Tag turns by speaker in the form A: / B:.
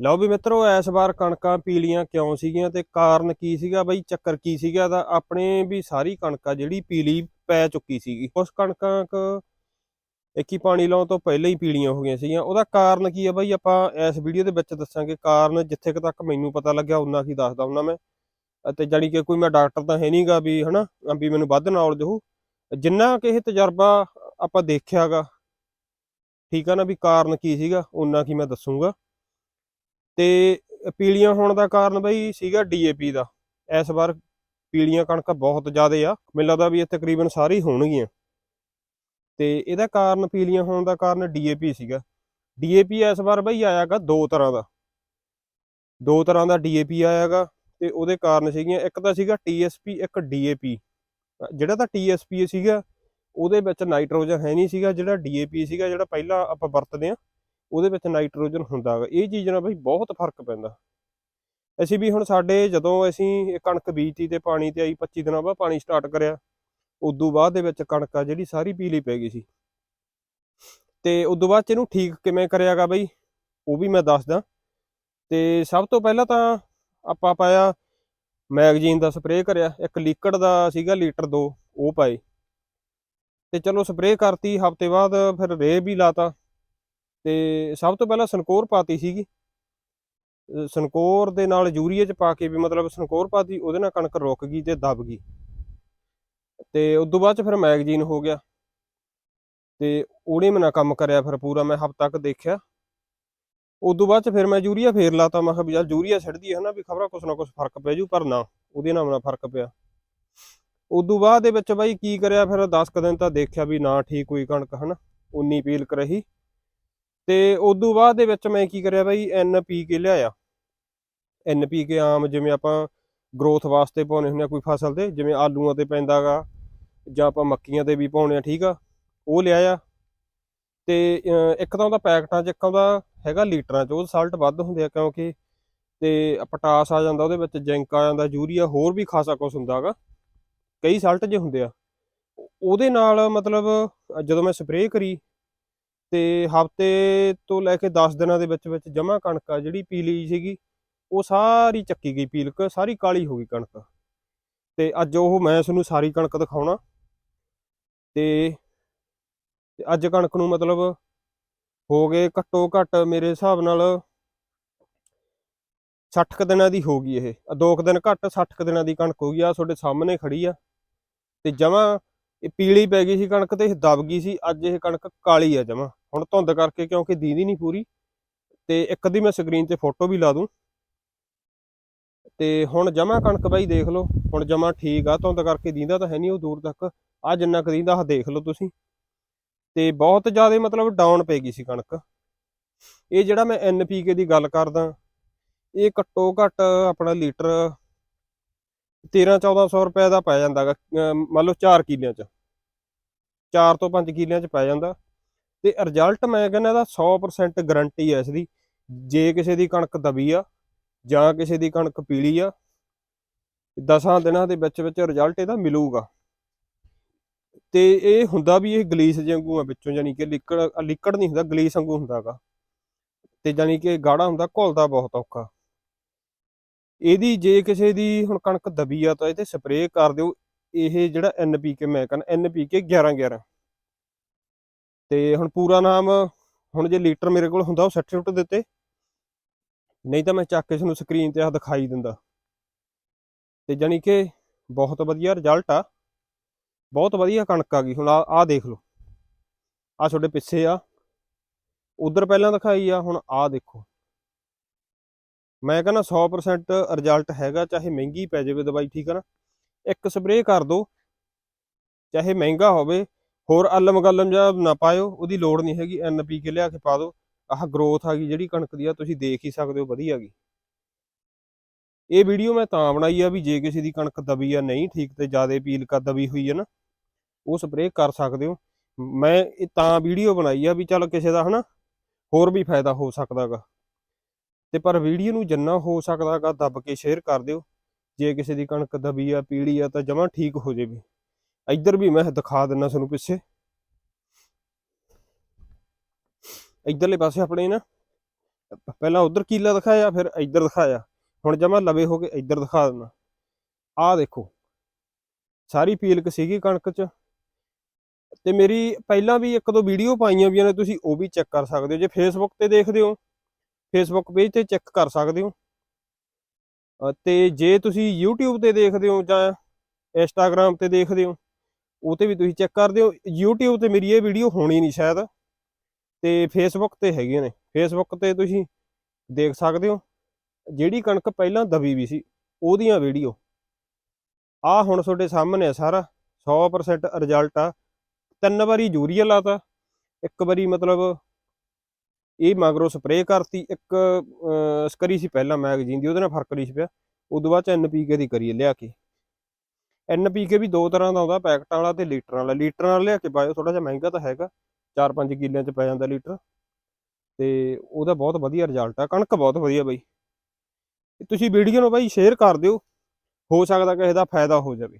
A: ਲਓ ਵੀ ਮਿੱਤਰੋ, ਇਸ ਵਾਰ ਕਣਕਾਂ ਪੀਲੀਆਂ ਕਿਉਂ ਸੀਗੀਆਂ ਤੇ ਕਾਰਨ ਕੀ ਸੀਗਾ ਬਈ, ਚੱਕਰ ਕੀ ਸੀਗਾ? ਤਾਂ ਆਪਣੇ ਵੀ ਸਾਰੀ ਕਣਕਾਂ ਜਿਹੜੀ ਪੀਲੀ ਪੈ ਚੁੱਕੀ ਸੀਗੀ। ਕੁਝ ਕਣਕਾਂ ਕ ਇੱਕ ਹੀ ਪਾਣੀ ਲਾਉਣ ਤੋਂ ਪਹਿਲਾਂ ਹੀ ਪੀਲੀਆਂ ਹੋ ਗਈਆਂ ਸੀਗੀਆਂ। ਉਹਦਾ ਕਾਰਨ ਕੀ ਹੈ ਬਈ, ਆਪਾਂ ਇਸ ਵੀਡੀਓ ਦੇ ਵਿੱਚ ਦੱਸਾਂਗੇ ਕਾਰਨ। ਜਿੱਥੇ ਕੁ ਤੱਕ ਮੈਨੂੰ ਪਤਾ ਲੱਗਿਆ ਉਹਨਾਂ ਕੀ ਦੱਸਦਾ ਹੁੰਦਾ ਮੈਂ। ਅਤੇ ਜਾਣੀ ਕਿ ਕੋਈ ਮੈਂ ਡਾਕਟਰ ਤਾਂ ਹੈ ਨਹੀਂਗਾ ਵੀ, ਹਨਾ ਵੀ ਮੈਨੂੰ ਵੱਧ ਨੌਲੇਜ ਹੋ ਜਿੰਨਾ ਕਿ ਇਹ ਤਜਰਬਾ ਆਪਾਂ ਦੇਖਿਆਗਾ ਠੀਕ ਆ ਨਾ, ਵੀ ਕਾਰਨ ਕੀ ਸੀਗਾ ਉਹਨਾਂ ਕੀ ਮੈਂ ਦੱਸੂਗਾ। ਤੇ ਪੀਲੀਆਂ ਹੋਣ ਦਾ ਕਾਰਨ ਬਈ ਸੀਗਾ ਡੀਏਪੀ ਦਾ। ਇਸ ਵਾਰ ਪੀਲੀਆਂ ਕਣਕ ਬਹੁਤ ਜ਼ਿਆਦਾ ਆ। ਮੈਨੂੰ ਲੱਗਦਾ ਵੀ ਇਹ ਤਕਰੀਬਨ ਸਾਰੀ ਹੋਣਗੀਆਂ। ਤੇ ਇਹਦਾ ਕਾਰਨ ਪੀਲੀਆਂ ਹੋਣ ਦਾ ਕਾਰਨ ਡੀਏਪੀ ਸੀਗਾ। ਡੀਏਪੀ ਇਸ ਵਾਰ ਬਈ ਆਇਆਗਾ ਦੋ ਤਰ੍ਹਾਂ ਦਾ। ਦੋ ਤਰ੍ਹਾਂ ਦਾ ਡੀਏਪੀ ਆਇਆਗਾ ਤੇ ਉਹਦੇ ਕਾਰਨ ਸੀਗੀਆਂ, ਇੱਕ ਤਾਂ ਸੀਗਾ ਟੀਐਸਪੀ ਇੱਕ ਡੀਏਪੀ ਜਿਹੜਾ ਤਾਂ ਟੀਐਸਪੀ ਸੀਗਾ, ਉਹਦੇ ਵਿੱਚ ਨਾਈਟ੍ਰੋਜਨ ਹੈ ਨਹੀਂ ਸੀਗਾ, ਜਿਹੜਾ ਡੀਏਪੀ ਸੀਗਾ, ਜਿਹੜਾ ਪਹਿਲਾਂ ਆਪਾਂ ਵਰਤਦੇ ਆ ਉਹਦੇ ਵਿੱਚ ਨਾਈਟ੍ਰੋਜਨ ਹੁੰਦਾ ਹੈਗਾ ਇਹ ਚੀਜ਼ ਨਾਲ ਬਈ ਬਹੁਤ ਫ਼ਰਕ ਪੈਂਦਾ। ਅਸੀਂ ਵੀ ਹੁਣ ਸਾਡੇ ਜਦੋਂ ਅਸੀਂ ਇਹ ਕਣਕ ਬੀਜਤੀ ਤੇ ਪਾਣੀ ਤੇ ਆਈ 25 ਦਿਨਾਂ ਬਾਅਦ ਪਾਣੀ ਸਟਾਰਟ ਕਰਿਆ, ਉਦੋਂ ਬਾਅਦ ਦੇ ਵਿੱਚ ਕਣਕ ਆ ਜਿਹੜੀ ਸਾਰੀ ਪੀਲੀ ਪੈ ਗਈ ਸੀ। ਤੇ ਉਦੋਂ ਬਾਅਦ ਚ ਇਹਨੂੰ ਠੀਕ ਕਿਵੇਂ ਕਰਿਆਗਾ ਬਈ, ਉਹ ਵੀ ਮੈਂ ਦੱਸਦਾ। ਤੇ ਸਭ ਤੋਂ ਪਹਿਲਾਂ ਤਾਂ ਆਪਾਂ ਪਾਇਆ ਮੈਗਜ਼ੀਨ ਦਾ ਸਪਰੇਅ ਕਰਿਆ। ਇੱਕ ਲੀਕੜ ਦਾ ਸੀਗਾ ਲੀਟਰ 2 ਉਹ ਪਾਏ। ਤੇ ਚਲੋ ਸਪਰੇਅ ਕਰਤੀ, ਹਫ਼ਤੇ ਬਾਅਦ ਫਿਰ ਰੇ ਵੀ ਲਾਤਾ। ਤੇ ਸਭ ਤੋਂ ਪਹਿਲਾਂ ਸਨਕੋਰ ਪਾਤੀ ਸੀਗੀ। ਅਹ ਸਨਕੋਰ ਦੇ ਨਾਲ ਯੂਰੀਆ ਚ ਪਾ ਕੇ ਵੀ ਮਤਲਬ ਸਨਕੋਰ ਪਾਤੀ, ਉਹਦੇ ਨਾਲ ਕਣਕ ਰੁਕ ਗਈ ਤੇ ਦਬ ਗਈ। ਤੇ ਉਦੋਂ ਬਾਅਦ ਚ ਫਿਰ ਮੈਗਜ਼ੀਨ ਹੋ ਗਿਆ। ਤੇ ਉਹਨੇ ਮਨਾ ਕੰਮ ਕਰਿਆ ਫਿਰ ਪੂਰਾ, ਮੈਂ ਹਫ਼ਤਾ ਤੱਕ ਦੇਖਿਆ। ਉਦੋਂ ਬਾਅਦ ਚ ਫਿਰ ਮੈਂ ਯੂਰੀਆ ਫੇਰ ਲਾਤਾ, ਮੈਂ ਕਿਹਾ ਵੀ ਯਾਰ ਯੂਰੀਆ ਛੱਡਦੀ ਹੈ ਨਾ ਵੀ ਖਬਰਾਂ ਕੁਛ ਨਾ ਕੁਛ ਫ਼ਰਕ ਪੈ ਜੂ, ਪਰ ਨਾ, ਉਹਦੇ ਨਾਲ ਨਾ ਫ਼ਰਕ ਪਿਆ। ਉਦੋਂ ਬਾਅਦ ਦੇ ਵਿੱਚ ਬਾਈ ਕੀ ਕਰਿਆ ਫਿਰ 10 ਕੁ ਦਿਨ ਤਾਂ ਦੇਖਿਆ ਵੀ ਨਾ ਠੀਕ ਹੋਈ ਕਣਕ, ਹਨਾ, ਉਨੀ ਪੀਲ ਕਰ ਰਹੀ। ਤੇ ਉਦੋਂ ਬਾਅਦ ਦੇ ਵਿੱਚ ਮੈਂ ਕੀ ਕਰਿਆ ਬਾਈ ਕੇ ਲਿਆਇਆ। ਐੱਨ ਪੀ ਕੇ ਆਮ ਜਿਵੇਂ ਆਪਾਂ ਗਰੋਥ ਵਾਸਤੇ ਪਾਉਣੇ ਹੁੰਦੇ ਆ ਕੋਈ ਫਸਲ ਤੇ, ਜਿਵੇਂ ਆਲੂਆਂ ਤੇ ਪੈਂਦਾਗਾ ਜਾਂ ਆਪਾਂ ਮੱਕੀਆਂ ਤੇ ਵੀ ਪਾਉਣੇ ਆ, ਠੀਕ ਆ, ਉਹ ਲਿਆਇਆ। ਤੇ ਇੱਕ ਤਾਂ ਉਹਦਾ ਪੈਕਟਾਂ 'ਚ, ਇੱਕ ਉਹਦਾ ਹੈਗਾ ਲੀਟਰਾਂ 'ਚ, ਉਹ ਸਾਲਟ ਵੱਧ ਹੁੰਦੇ ਆ ਕਿਉਂਕਿ ਤੇ ਪਟਾਸ ਆ ਜਾਂਦਾ ਉਹਦੇ ਵਿੱਚ, ਜ਼ਿੰਕ ਆ ਜਾਂਦਾ, ਯੂਰੀਆ ਹੋਰ ਵੀ ਖਾਸਾ ਕੁਝ ਹੁੰਦਾਗਾ ਕਈ ਸਾਲਟ ਜੇ ਹੁੰਦੇ ਆ। ਉਹਦੇ ਨਾਲ ਮਤਲਬ ਜਦੋਂ ਮੈਂ ਸਪਰੇਅ ਕਰੀ ਤੇ ਹਫ਼ਤੇ ਤੋਂ ਲੈ ਕੇ 10 ਦਿਨਾਂ ਦੇ ਵਿੱਚ ਵਿੱਚ ਜਮਾ ਕਣਕ ਆ ਜਿਹੜੀ ਪੀਲੀ ਸੀਗੀ, ਉਹ ਸਾਰੀ ਚੱਕੀ ਗਈ ਪੀਲਕ ਸਾਰੀ ਕਾਲੀ ਹੋ ਗਈ ਕਣਕ। ਤੇ ਅੱਜ ਉਹ ਮੈਂ ਤੁਹਾਨੂੰ ਸਾਰੀ ਕਣਕ ਦਿਖਾਉਣਾ। ਤੇ ਅੱਜ ਕਣਕ ਨੂੰ ਮਤਲਬ ਹੋ ਗਏ ਘੱਟੋ ਘੱਟ ਮੇਰੇ ਹਿਸਾਬ ਨਾਲ 60 ਕੁ ਦਿਨਾਂ ਦੀ ਹੋ ਗਈ ਇਹ। ਦੋ ਕੁ ਦਿਨ ਘੱਟ 60 ਕੁ ਦਿਨਾਂ ਦੀ ਕਣਕ ਹੋ ਗਈ ਆ ਤੁਹਾਡੇ ਸਾਹਮਣੇ ਖੜੀ ਆ। ਤੇ ਜਮਾ ਇਹ ਪੀਲੀ ਪੈ ਗਈ ਸੀ ਕਣਕ ਤੇ ਇਹ ਦਬ ਗਈ ਸੀ, ਅੱਜ ਇਹ ਕਣਕ ਕਾਲੀ ਆ ਜਮਾ। ਹੁਣ ਧੁੰਦ ਕਰਕੇ ਕਿਉਂਕਿ ਦੀਦੀ ਨਹੀਂ ਪੂਰੀ, ਤੇ ਇੱਕ ਦੀ ਮੈਂ ਸਕਰੀਨ ਤੇ ਫੋਟੋ ਵੀ ਲਾ ਦੂੰ। ਤੇ ਹੁਣ ਜਮਾ ਕਣਕ ਬਾਈ ਦੇਖ ਲਓ, ਹੁਣ ਜਮਾ ਠੀਕ ਆ, ਧੁੰਦ ਕਰਕੇ ਦੀਂਦਾ ਤਾਂ ਹੈ ਨਹੀਂ ਉਹ ਦੂਰ ਤੱਕ, ਆ ਜਿੰਨਾ ਕੁ ਦੀਂਦਾ ਆ ਦੇਖ ਲਓ ਤੁਸੀਂ। ਤੇ ਬਹੁਤ ਜ਼ਿਆਦਾ ਮਤਲਬ ਡਾਊਨ ਪੈ ਗਈ ਸੀ ਕਣਕ। ਇਹ ਜਿਹੜਾ ਮੈਂ ਐਨਪੀਕੇ ਦੀ ਗੱਲ ਕਰਦਾ, ਇਹ ਘੱਟੋ ਘੱਟ ਆਪਣਾ ਲੀਟਰ 13 1400 ਰੁਪਏ ਦਾ ਪੈ ਜਾਂਦਾਗਾ ਮੰਨ ਲਓ 4 ਕਿੱਲਿਆਂ ਚ। 4 ਤੋਂ 5 ਕਿੱਲਿਆਂ ਚ ਪੈ ਜਾਂਦਾ। ਤੇ ਰਿਜ਼ਲਟ ਮੈਂ ਕਹਿੰਦਾ ਇਹਦਾ 100% ਗਾਰੰਟੀ ਹੈ ਇਸ ਦੀ ਜੇ ਕਿਸੇ ਦੀ ਕਣਕ ਦਬੀ ਆ, ਜਾਂ ਕਿਸੇ ਦੀ ਕਣਕ ਪੀਲੀ ਆ, ਦਸਾਂ ਦਿਨਾਂ ਦੇ ਵਿੱਚ ਵਿੱਚ ਰਿਜ਼ਲਟ ਇਹਦਾ ਮਿਲੂਗਾ। ਤੇ ਇਹ ਹੁੰਦਾ ਵੀ ਇਹ ਗਲੀਸ ਵਾਂਗੂ ਆ ਵਿੱਚੋਂ, ਯਾਨੀ ਕਿ ਲਿਕੜ ਲਿਕੜ ਨਹੀਂ ਹੁੰਦਾ, ਗਲੀਸ ਵਾਂਗੂ ਹੁੰਦਾਗਾ। ਤੇ ਯਾਨੀ ਕਿ ਗਾੜਾ ਹੁੰਦਾ, ਘੁਲਦਾ ਬਹੁਤ ਔਖਾ। ਇਹਦੀ ਜੇ ਕਿਸੇ ਦੀ ਹੁਣ ਕਣਕ ਦਬੀ ਆ ਤਾਂ ਇਹ ਤੇ ਸਪਰੇਅ ਕਰ ਦਿਓ। ਇਹ ਜਿਹੜਾ ਐਨਪੀਕੇ ਮੈਂ ਕਹਿੰਦਾ ਐਨਪੀਕੇ 11 11 ਤੇ ਹੁਣ ਪੂਰਾ ਨਾਮ ਹੁਣ ਜੇ ਲੀਟਰ ਮੇਰੇ ਕੋਲ ਹੁੰਦਾ ਉਹ 60 ਸੁੱਟ ਦਿੱਤੇ। ਨਹੀਂ ਤਾਂ ਮੈਂ ਚੱਕ ਕੇ ਤੁਹਾਨੂੰ ਸਕਰੀਨ ਤੇ ਆ ਦਿਖਾਈ ਦਿੰਦਾ। ਤੇ ਜਾਨੀ ਕਿ ਬਹੁਤ ਵਧੀਆ ਰਿਜ਼ਲਟ ਆ। ਬਹੁਤ ਵਧੀਆ ਕਣਕ ਆ ਗਈ। ਹੁਣ ਆ ਆ ਦੇਖ ਲਓ। ਆ ਤੁਹਾਡੇ ਪਿੱਛੇ ਆ। ਉਧਰ ਪਹਿਲਾਂ ਦਿਖਾਈ ਆ, ਹੁਣ ਆ ਦੇਖੋ। ਮੈਂ ਕਹਿੰਦਾ 100% ਰਿਜ਼ਲਟ ਹੈਗਾ, ਚਾਹੇ ਮਹਿੰਗੀ ਪੈ ਜਾਵੇ ਦਵਾਈ, ਠੀਕ ਹੈ ਨਾ? ਇੱਕ ਸਪਰੇਅ ਕਰ ਦਿਓ ਚਾਹੇ ਮਹਿੰਗਾ ਹੋਵੇ, ਹੋਰ ਅਲਮ ਗਲਮ ਜਾਂ ਨਾ ਪਾਇਓ, ਉਹਦੀ ਲੋੜ ਨਹੀਂ ਹੈਗੀ ਐਨਪੀਕੇ ਲਿਆ ਕੇ ਪਾ ਦਿਓ ਆਹ ਗਰੋਥ ਆ ਗਈ, ਜਿਹੜੀ ਕਣਕ ਦੀ ਆ, ਤੁਸੀਂ ਦੇਖ ਹੀ ਸਕਦੇ ਹੋ, ਵਧੀਆ ਗਈ। ਇਹ ਵੀਡੀਓ ਮੈਂ ਤਾਂ ਬਣਾਈ ਆ ਵੀ ਜੇ ਕਿਸੇ ਦੀ ਕਣਕ ਦਬੀ ਆ ਨਹੀਂ ਠੀਕ ਤੇ ਜ਼ਿਆਦਾ ਪੀਲ ਕਾ ਦਬੀ ਹੋਈ ਹੈ ਨਾ, ਉਹ ਸਪਰੇਅ ਕਰ ਸਕਦੇ ਹੋ। ਮੈਂ ਇਹ ਤਾਂ ਵੀਡੀਓ ਬਣਾਈ ਆ ਵੀ ਚੱਲ ਕਿਸੇ ਦਾ ਹਨਾ, ਹੋਰ ਵੀ ਫਾਇਦਾ ਹੋ ਸਕਦਾਗਾ ਤੇ ਪਰ ਵੀਡੀਓ ਨੂੰ ਜਿੰਨਾ ਹੋ ਸਕਦਾਗਾ ਦੱਬ ਕੇ ਸ਼ੇਅਰ ਕਰ ਦਿਓ। ਜੇ ਕਿਸੇ ਦੀ ਕਣਕ ਦਬੀ ਆ, ਪੀਲੀ ਆ, ਤਾਂ ਜਮਾਂ ਠੀਕ ਹੋ ਜਾਵੇ ਇੱਧਰ ਵੀ ਮੈਂ ਦਿਖਾ ਦਿੰਨਾ ਤੁਹਾਨੂੰ ਪਿੱਛੇ। ਇੱਧਰਲੇ ਪਾਸੇ ਆਪਣੇ ਨਾ, ਪਹਿਲਾਂ ਉਧਰ ਕੀਲਾ ਦਿਖਾਇਆ, ਫਿਰ ਇੱਧਰ ਦਿਖਾਇਆ। ਹੁਣ ਜਮਾ ਲਵੇ ਹੋ ਕੇ ਇੱਧਰ ਦਿਖਾ ਦਿੰਦਾ ਆਹ ਦੇਖੋ, ਸਾਰੀ ਪੀਲਕ ਸੀਗੀ ਕਣਕ 'ਚ। ਤੇ ਮੇਰੀ ਪਹਿਲਾਂ ਵੀ ਇੱਕ ਦੋ ਵੀਡੀਓ ਪਾਈਆਂ ਵੀਆਂ ਨੇ, ਤੁਸੀਂ ਉਹ ਵੀ ਚੈੱਕ ਕਰ ਸਕਦੇ ਹੋ। ਜੇ ਫੇਸਬੁੱਕ ਤੇ ਦੇਖਦੇ ਹੋ ਫੇਸਬੁੱਕ ਪੇਜ ਤੇ ਚੈੱਕ ਕਰ ਸਕਦੇ ਹੋ। ਅ, ਤੇ ਜੇ ਤੁਸੀਂ YouTube ਤੇ ਦੇਖਦੇ ਹੋ ਜਾਂ Instagram ਤੇ ਦੇਖਦੇ ਹੋ ਉਹ ਤੇ ਵੀ ਤੁਸੀਂ ਚੈੱਕ ਕਰਦੇ ਹੋ। YouTube ਤੇ ਮੇਰੀ ਇਹ ਵੀਡੀਓ ਹੋਣੀ ਨਹੀਂ ਸ਼ਾਇਦ। ਤੇ ਫੇਸਬੁੱਕ ਤੇ ਹੈਗੀਆਂ ਨੇ। ਫੇਸਬੁੱਕ ਤੇ ਤੁਸੀਂ ਦੇਖ ਸਕਦੇ ਹੋ ਜਿਹੜੀ ਕਣਕ ਪਹਿਲਾਂ ਦਬੀ ਵੀ ਸੀ ਉਹਦੀਆਂ ਵੀਡੀਓ ਆ ਹੁਣ ਤੁਹਾਡੇ ਸਾਹਮਣੇ ਆ ਸਾਰਾ। 100% ਰਿਜ਼ਲਟ ਆ। ਤਿੰਨ ਵਾਰੀ ਯੂਰੀਆ ਲਾਤਾ। ਇੱਕ ਵਾਰੀ ਮਤਲਬ ਇਹ ਮਗਰੋਂ ਸਪਰੇਅ ਕਰਤੀ ਇੱਕ ਅਹ, ਸਕਰੀ ਸੀ ਪਹਿਲਾਂ ਮੈਗਜ਼ੀਨ ਦੀ ਉਹਦੇ ਨਾਲ ਫ਼ਰਕ ਨਹੀਂ ਸੀ ਪਿਆ। ਉਦੋਂ ਬਾਅਦ ਚ ਐਨਪੀਕੇ ਦੀ ਕਰੀਏ ਲਿਆ ਕੇ। ਐਨਪੀਕੇ ਵੀ ਦੋ ਤਰ੍ਹਾਂ ਦਾ ਆਉਂਦਾ ਪੈਕਟ ਵਾਲਾ ਤੇ ਲੀਟਰ ਵਾਲਾ। ਲੀਟਰ ਵਾਲਾ ਲਿਆ ਕੇ ਪਾਇਓ ਥੋੜਾ ਜਿਹਾ ਮਹਿੰਗਾ ਤਾਂ ਹੈਗਾ 4-5 ਕਿੱਲਿਆਂ ਚ ਪੈ ਜਾਂਦਾ ਲੀਟਰ। ਤੇ ਉਹਦਾ ਬਹੁਤ ਵਧੀਆ ਰਿਜ਼ਲਟ ਆ ਕਣਕ ਬਹੁਤ ਵਧੀਆ ਬਾਈ। ਤੁਸੀਂ ਵੀਡੀਓ ਨੂੰ ਬਾਈ ਸ਼ੇਅਰ ਕਰ ਦਿਓ ਹੋ ਸਕਦਾ ਕਿਸੇ ਦਾ ਫਾਇਦਾ ਹੋ ਜਾਵੇ।